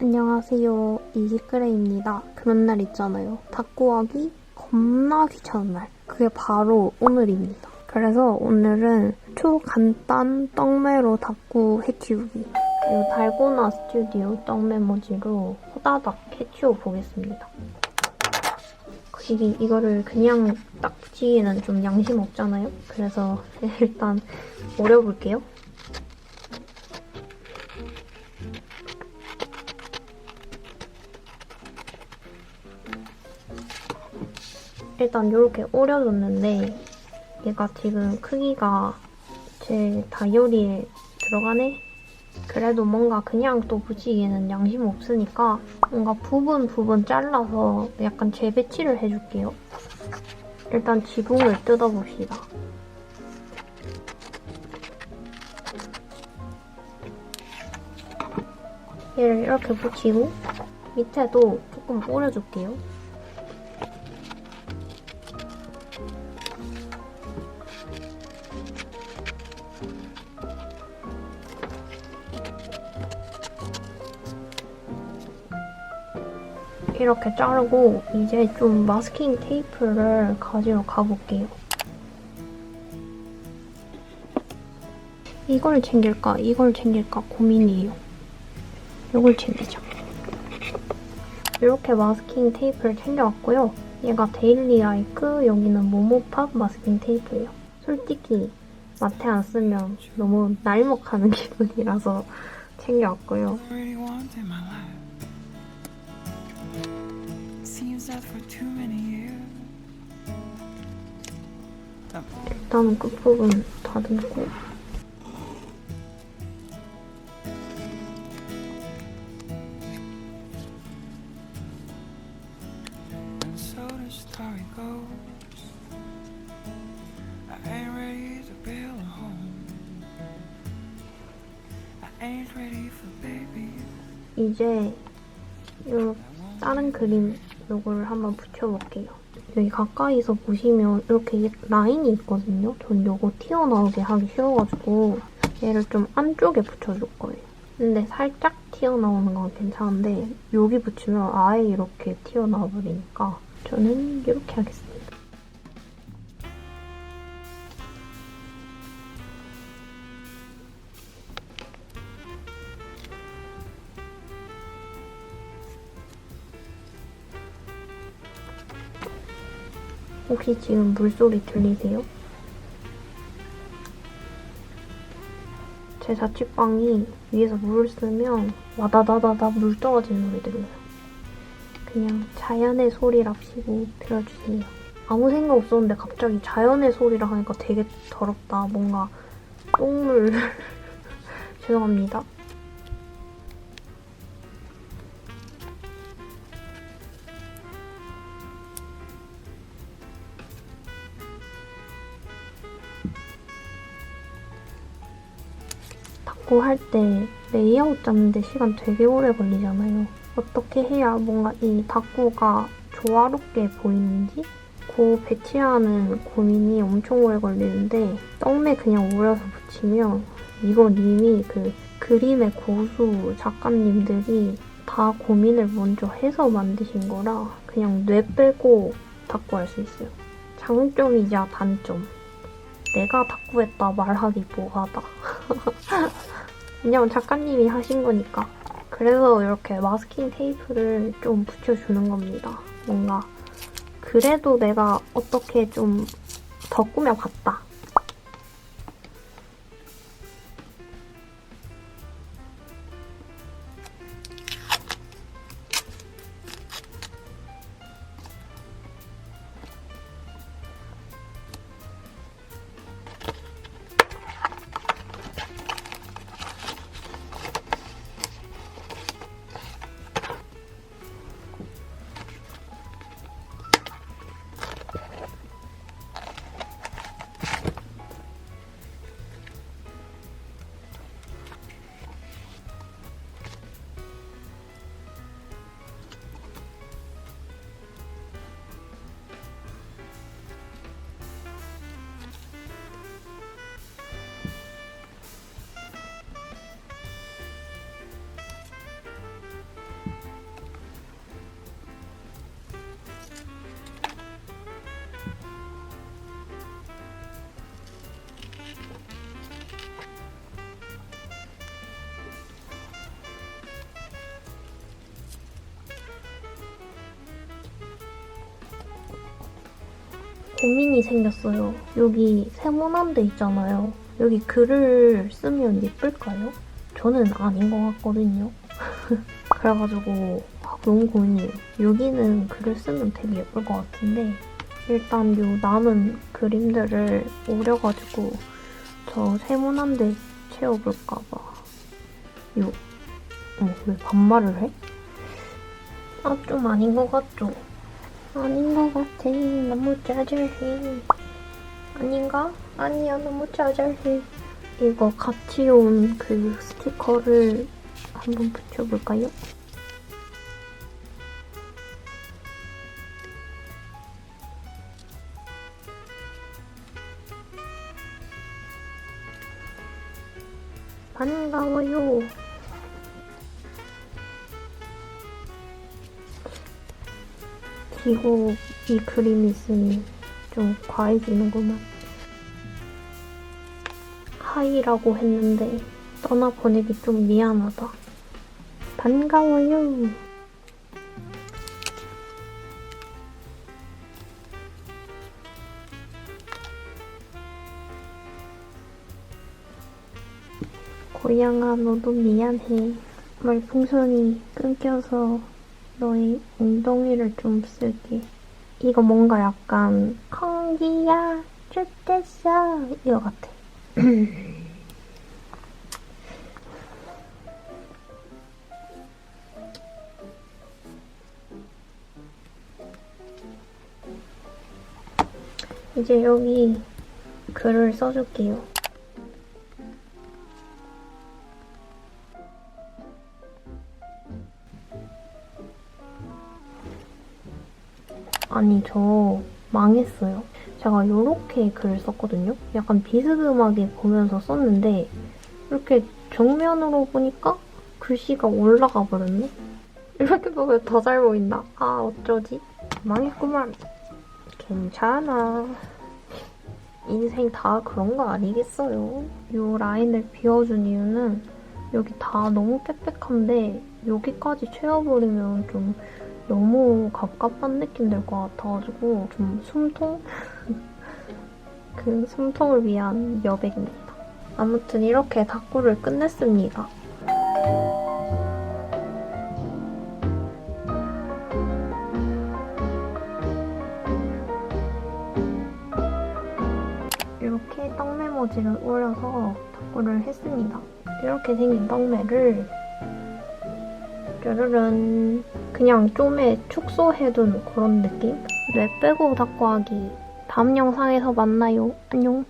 안녕하세요. 이지크레입니다. 그런 날 있잖아요. 닭구하기 겁나 귀찮은 날. 그게 바로 오늘입니다. 그래서 오늘은 초간단 떡메로 닭구 해키우기. 이 달고나 스튜디오 떡메모지로 호다닥 해치워 보겠습니다. 이, 이거를 그냥 딱 붙이기에는 좀 양심 없잖아요. 그래서 일단 오려볼게요. 일단 이렇게 오려졌는데 얘가 지금 크기가 제 다이어리에 들어가네? 그래도 뭔가 그냥 또 붙이기에는 양심 없으니까 뭔가 부분 부분 잘라서 약간 재배치를 해줄게요. 일단 지붕을 뜯어봅시다. 얘를 이렇게 붙이고 밑에도 조금 오려줄게요. 이렇게 자르고 이제 좀 마스킹 테이프를 가지러 가볼게요. 이걸 챙길까 이걸 챙길까 고민이에요. 이걸 챙기자. 이렇게 마스킹 테이프를 챙겨왔고요. 얘가 데일리 라이크, 여기는 모모팝 마스킹 테이프예요. 솔직히 마테 안 쓰면 너무 날먹하는 기분이라서 챙겨왔고요. 일단은 끝부분 다듬고. 이제 요 다른 그림 요거를 한번 붙여볼게요. 여기 가까이서 보시면 이렇게 라인이 있거든요. 전 요거 튀어나오게 하기 싫어가지고 얘를 좀 안쪽에 붙여줄 거예요. 근데 살짝 튀어나오는 건 괜찮은데 여기 붙이면 아예 이렇게 튀어나와 버리니까 저는 이렇게 하겠습니다. 혹시 지금 물소리 들리세요? 제 자취방이 위에서 물을 쓰면 와다다다다 물 떨어지는 소리 들려요. 그냥 자연의 소리랍시고 들어주세요. 아무 생각 없었는데 갑자기 자연의 소리라 하니까 되게 더럽다. 뭔가 똥물. 죄송합니다. 닦고 할 때 레이아웃 잡는데 시간 되게 오래 걸리잖아요. 어떻게 해야 뭔가 이 닦고가 조화롭게 보이는지 그 배치하는 고민이 엄청 오래 걸리는데 떡매 그냥 오려서 붙이면 이건 이미 그 그림의 고수 작가님들이 다 고민을 먼저 해서 만드신 거라 그냥 뇌 빼고 닦고 할 수 있어요. 장점이자 단점. 내가 닦고 했다 말하기 뭐하다. 왜냐면 작가님이 하신 거니까. 그래서 이렇게 마스킹 테이프를 좀 붙여주는 겁니다. 뭔가 그래도 내가 어떻게 좀 더 꾸며봤다. 고민이 생겼어요. 여기 세모난 데 있잖아요. 여기 글을 쓰면 예쁠까요? 저는 아닌 것 같거든요. 그래가지고 아, 너무 고민이에요. 여기는 글을 쓰면 되게 예쁠 것 같은데 일단 요 남은 그림들을 오려가지고 저 세모난 데 채워볼까봐 요 어, 왜 반말을 해? 아, 좀 아닌 것 같죠? 아닌 것 같아. 너무 짜잘해. 아닌가? 아니야, 너무 짜잘해. 이거 같이 온 그 스티커를 한번 붙여볼까요? 반가워요. 기고 이 그림이 있으니 좀 과해지는구만. 하이라고 했는데 떠나보내기 좀 미안하다. 반가워요. 고양아 너도 미안해. 말풍선이 끊겨서 너의 엉덩이를 좀 쓸게. 이거 뭔가 약간 콩기야 좋댔어 이거 같아. 이제 여기 글을 써줄게요. 아니 저 망했어요. 제가 이렇게 글을 썼거든요. 약간 비스듬하게 보면서 썼는데 이렇게 정면으로 보니까 글씨가 올라가 버렸네. 이렇게 보면 더 잘 보인다. 아 어쩌지? 망했구만. 괜찮아. 인생 다 그런 거 아니겠어요. 이 라인을 비워준 이유는 여기 다 너무 빽빽한데 여기까지 채워버리면 좀 너무 갑갑한 느낌 들 것 같아가지고 좀 숨통? 그 숨통을 위한 여백입니다. 아무튼 이렇게 다꾸를 끝냈습니다. 이렇게 떡메모지를 올려서 다꾸를 했습니다. 이렇게 생긴 떡메를 짜르른 그냥 좀에 축소해둔 그런 느낌? 뇌 빼고 닦고 하기 다음 영상에서 만나요. 안녕